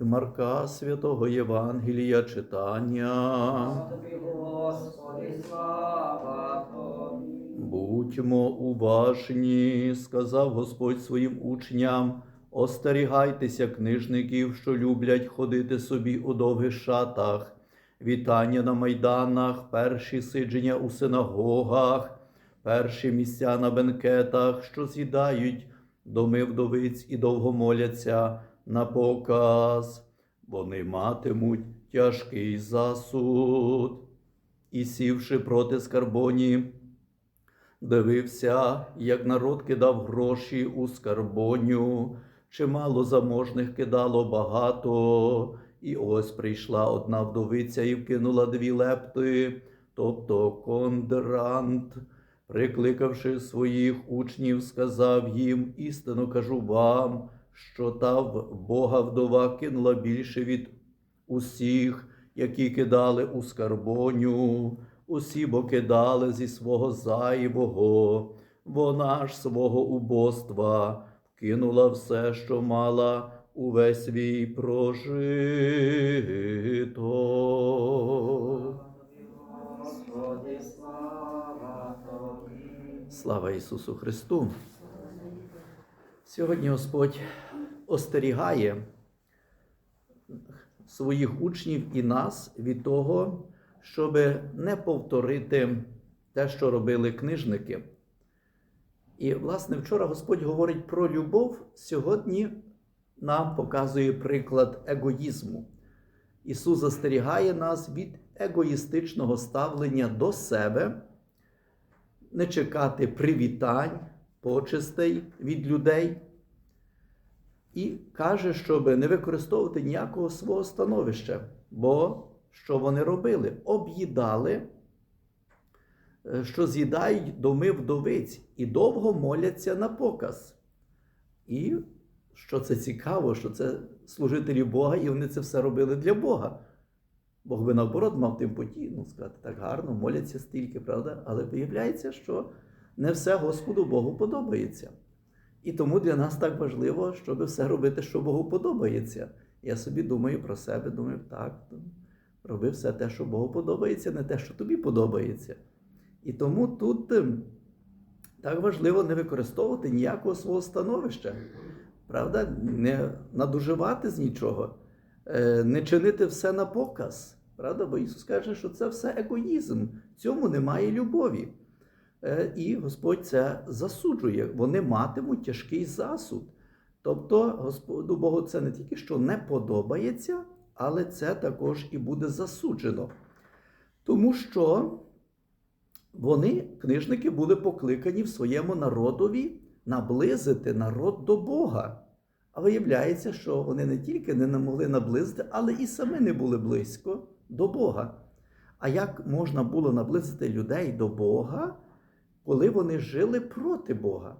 Від Марка Святого Євангелія читання. Господи, слава Тобі. Будьмо уважні, сказав Господь своїм учням. Остерігайтеся книжників, що люблять ходити собі у довгих шатах, вітання на майданах, перші сидження у синагогах, перші місця на бенкетах, що з'їдають доми вдовиць і довго моляться на показ. Вони матимуть тяжкий засуд. І сівши проти скарбоні, дивився, як народ кидав гроші у скарбоню, чимало заможних кидало багато, і ось прийшла одна вдовиця і вкинула дві лепти, тобто кондрант. Прикликавши своїх учнів, сказав їм: істину кажу вам, що та в Бога вдова кинула більше від усіх, які кидали у скарбоню, усі бо кидали зі свого зайвого, вона ж свого убоства вкинула все, що мала увесь свій прожиток. Слава Ісусу Христу! Сьогодні Господь остерігає своїх учнів і нас від того, щоб не повторити те, що робили книжники. І, власне, вчора Господь говорить про любов, сьогодні нам показує приклад егоїзму. Ісус застерігає нас від егоїстичного ставлення до себе, не чекати привітань, почестей від людей. І каже, щоб не використовувати ніякого свого становища. Бо що вони робили? Об'їдали, е, що з'їдають доми вдовиць і довго моляться на показ. І що це цікаво, що це служителі Бога, і вони це все робили для Бога. Бог би наоборот мав тим поті, ну, сказати, так гарно, моляться стільки, правда? Але виявляється, що не все Господу Богу подобається. І тому для нас так важливо, щоб все робити, що Богу подобається. Я собі думаю про себе, думаю, так, роби все те, що Богу подобається, не те, що тобі подобається. І тому тут ем, так важливо не використовувати ніякого свого становища, правда, не надуживати з нічого, е, не чинити все на показ. Правда? Бо Ісус каже, що це все егоїзм, в цьому немає любові. Е, І Господь це засуджує. Вони матимуть тяжкий засуд. Тобто, Господу Богу це не тільки що не подобається, але це також і буде засуджено. Тому що вони, книжники, були покликані в своєму народові наблизити народ до Бога. А виявляється, що вони не тільки не могли наблизити, але і самі не були близько до Бога. А як можна було наблизити людей до Бога, коли вони жили проти Бога?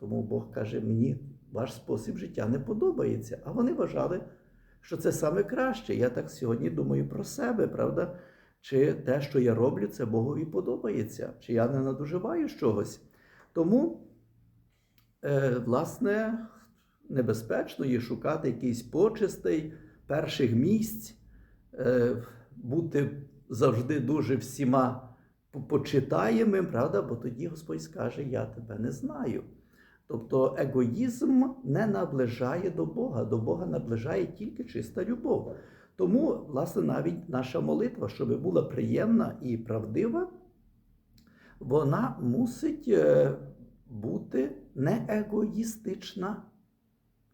Тому Бог каже: мені ваш спосіб життя не подобається. А вони вважали, що це саме краще. Я так сьогодні думаю про себе, правда? Чи те, що я роблю, це Богові подобається, чи я не надуживаю чогось. Тому, е, власне, небезпечно є шукати якийсь почестей, перших місць, е, бути завжди дуже всіма почитаємим, правда? Бо тоді Господь скаже: Я тебе не знаю. Тобто егоїзм не наближає до Бога, до Бога наближає тільки чиста любов. Тому, власне, навіть наша молитва, щоб була приємна і правдива, вона мусить е, бути не егоїстична.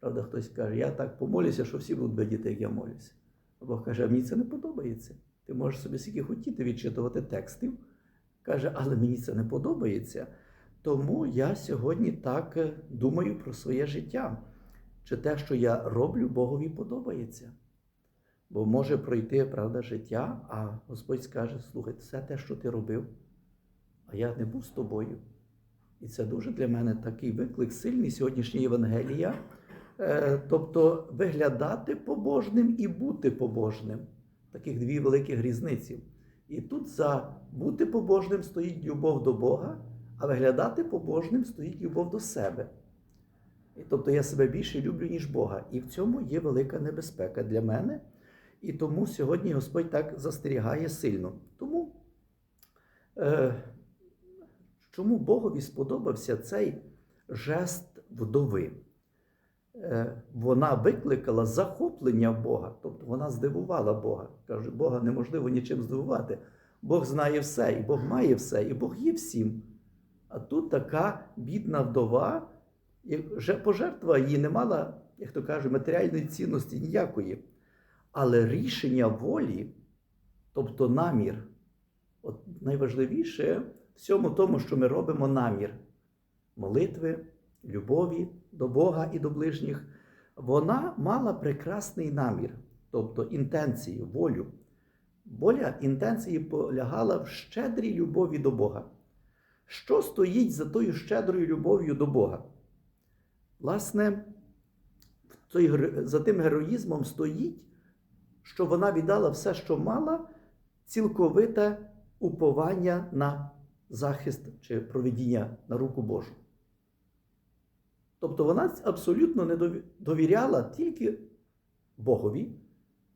Правда, хтось каже, я так помолюся, що всі будуть видіти, як я молюся. Бог каже, мені це не подобається. Ти можеш собі скільки хотіти відчитувати текстів. Каже, але мені це не подобається. Тому я сьогодні так е, думаю про своє життя. Чи те, що я роблю, Богові подобається. Бо може пройти правда, життя, а Господь скаже: слухай, все те, що ти робив, а я не був з тобою. І це дуже для мене такий виклик сильний сьогоднішній Євангелія. Е, Тобто виглядати побожним і бути побожним. Таких дві великих різниці. І тут за бути побожним стоїть любов до Бога, а виглядати побожним стоїть любов до себе. І Тобто я себе більше люблю, ніж Бога. І в цьому є велика небезпека для мене. І тому сьогодні Господь так застерігає сильно. Тому е, чому Богові сподобався цей жест вдови? Е, вона викликала захоплення Бога, тобто вона здивувала Бога. Каже, Бога неможливо нічим здивувати. Бог знає все, і Бог має все, і Бог є всім. А тут така бідна вдова, вже пожертва її не мала, як то кажуть, матеріальної цінності ніякої. Але рішення волі, тобто намір, от найважливіше в всьому тому, що ми робимо намір молитви, любові до Бога і до ближніх, вона мала прекрасний намір, тобто інтенцію, волю. Воля інтенції полягала в щедрій любові до Бога. Що стоїть за тою щедрою любов'ю до Бога? Власне, за тим героїзмом стоїть, що вона віддала все, що мала, цілковите уповання на захист чи проведіння на руку Божу. Тобто вона абсолютно не довіряла тільки Богові,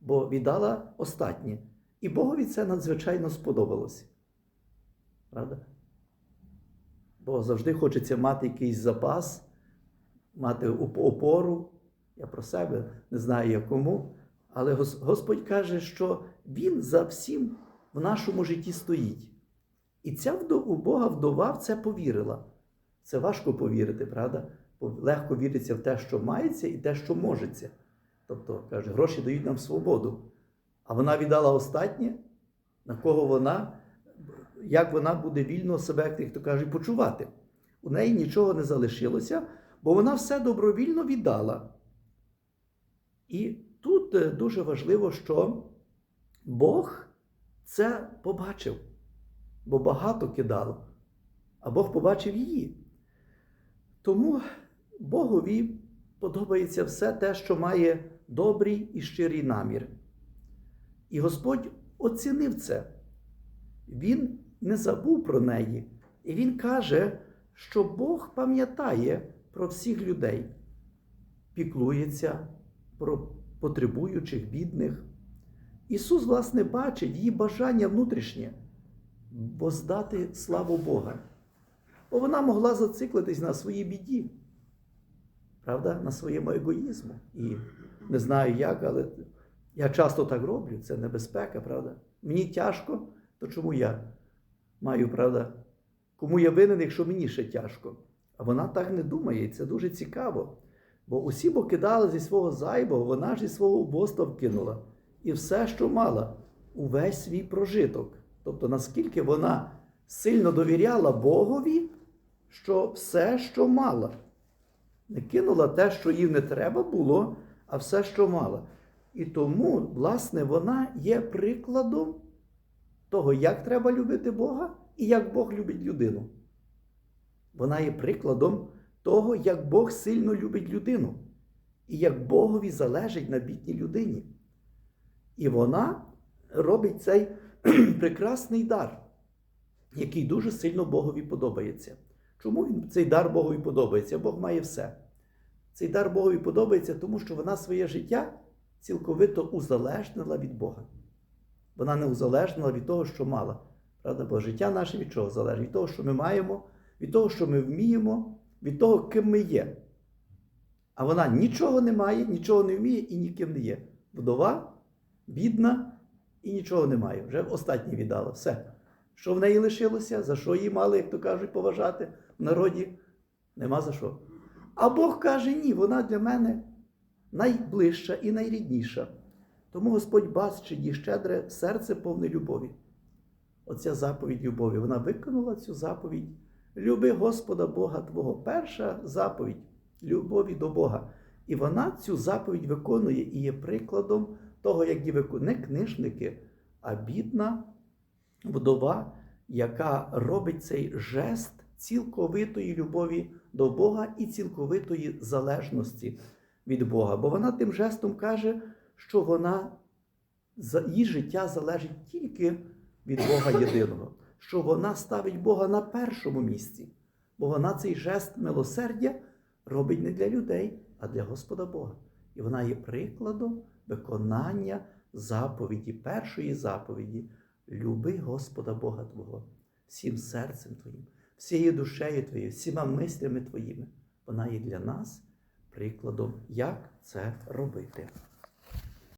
бо віддала останнє. І Богові це надзвичайно сподобалося. Правда? Бо завжди хочеться мати якийсь запас, мати опору. Я про себе не знаю як кому. Але Господь каже, що Він за всім в нашому житті стоїть. І ця вдо- у Бога вдова в це повірила. Це важко повірити, правда? Легко віриться в те, що мається, і те, що можеться. Тобто, каже, гроші дають нам свободу. А вона віддала останнє, на кого вона, як вона буде вільно себе, як хто каже, почувати. У неї нічого не залишилося, бо вона все добровільно віддала. І тут е, дуже важливо, що Бог це побачив, бо багато кидало, а Бог побачив її. Тому Богові подобається все те, що має добрий і щирий намір. І Господь оцінив це. Він не забув про неї. І Він каже, що Бог пам'ятає про всіх людей, піклується про потребуючих, бідних. Ісус, власне, бачить її бажання внутрішнє воздати славу Бога. Бо вона могла зациклитись на своїй біді, правда, на своєму егоїзму. І не знаю як, але я часто так роблю, це небезпека, правда? Мені тяжко, то чому я маю, правда? Кому я винен, якщо мені ще тяжко? А вона так не думає, і це дуже цікаво. Бо усі бо кидали зі свого зайбого, вона ж зі свого убоства вкинула. І все, що мала, увесь свій прожиток. Тобто, наскільки вона сильно довіряла Богові, що все, що мала, не кинула те, що їй не треба було, а все, що мала. І тому, власне, вона є прикладом того, як треба любити Бога і як Бог любить людину. Вона є прикладом того, як Бог сильно любить людину, і як Богові залежить на бідній людині. І вона робить цей прекрасний дар, який дуже сильно Богові подобається. Чому він, цей дар Богові подобається? Бог має все. Цей дар Богові подобається, тому що вона своє життя цілковито узалежнила від Бога. Вона не узалежнила від того, що мала. Правда? Бо життя наше від чого залежить? Від того, що ми маємо, від того, що ми вміємо, від того, ким ми є. А вона нічого не має, нічого не вміє і ніким не є. Вдова, бідна і нічого не має. Вже останнє віддала. Все. Що в неї лишилося, за що її мали, як то кажуть, поважати народі? Нема за що. А Бог каже: ні, вона для мене найближча і найрідніша. Тому Господь бачить її щедре серце повне любові. Оця заповідь любові. Вона виконала цю заповідь. Люби Господа Бога Твого. Перша заповідь любові до Бога. І вона цю заповідь виконує і є прикладом того, як її виконує не книжники, а бідна вдова, яка робить цей жест цілковитої любові до Бога і цілковитої залежності від Бога. Бо вона тим жестом каже, що вона її життя залежить тільки від Бога єдиного, що вона ставить Бога на першому місці, бо вона цей жест милосердя робить не для людей, а для Господа Бога. І вона є прикладом виконання заповіді, першої заповіді. Люби Господа Бога Твого всім серцем Твоїм, всією душею Твоєю, всіма мислями Твоїми. Вона є для нас прикладом, як це робити.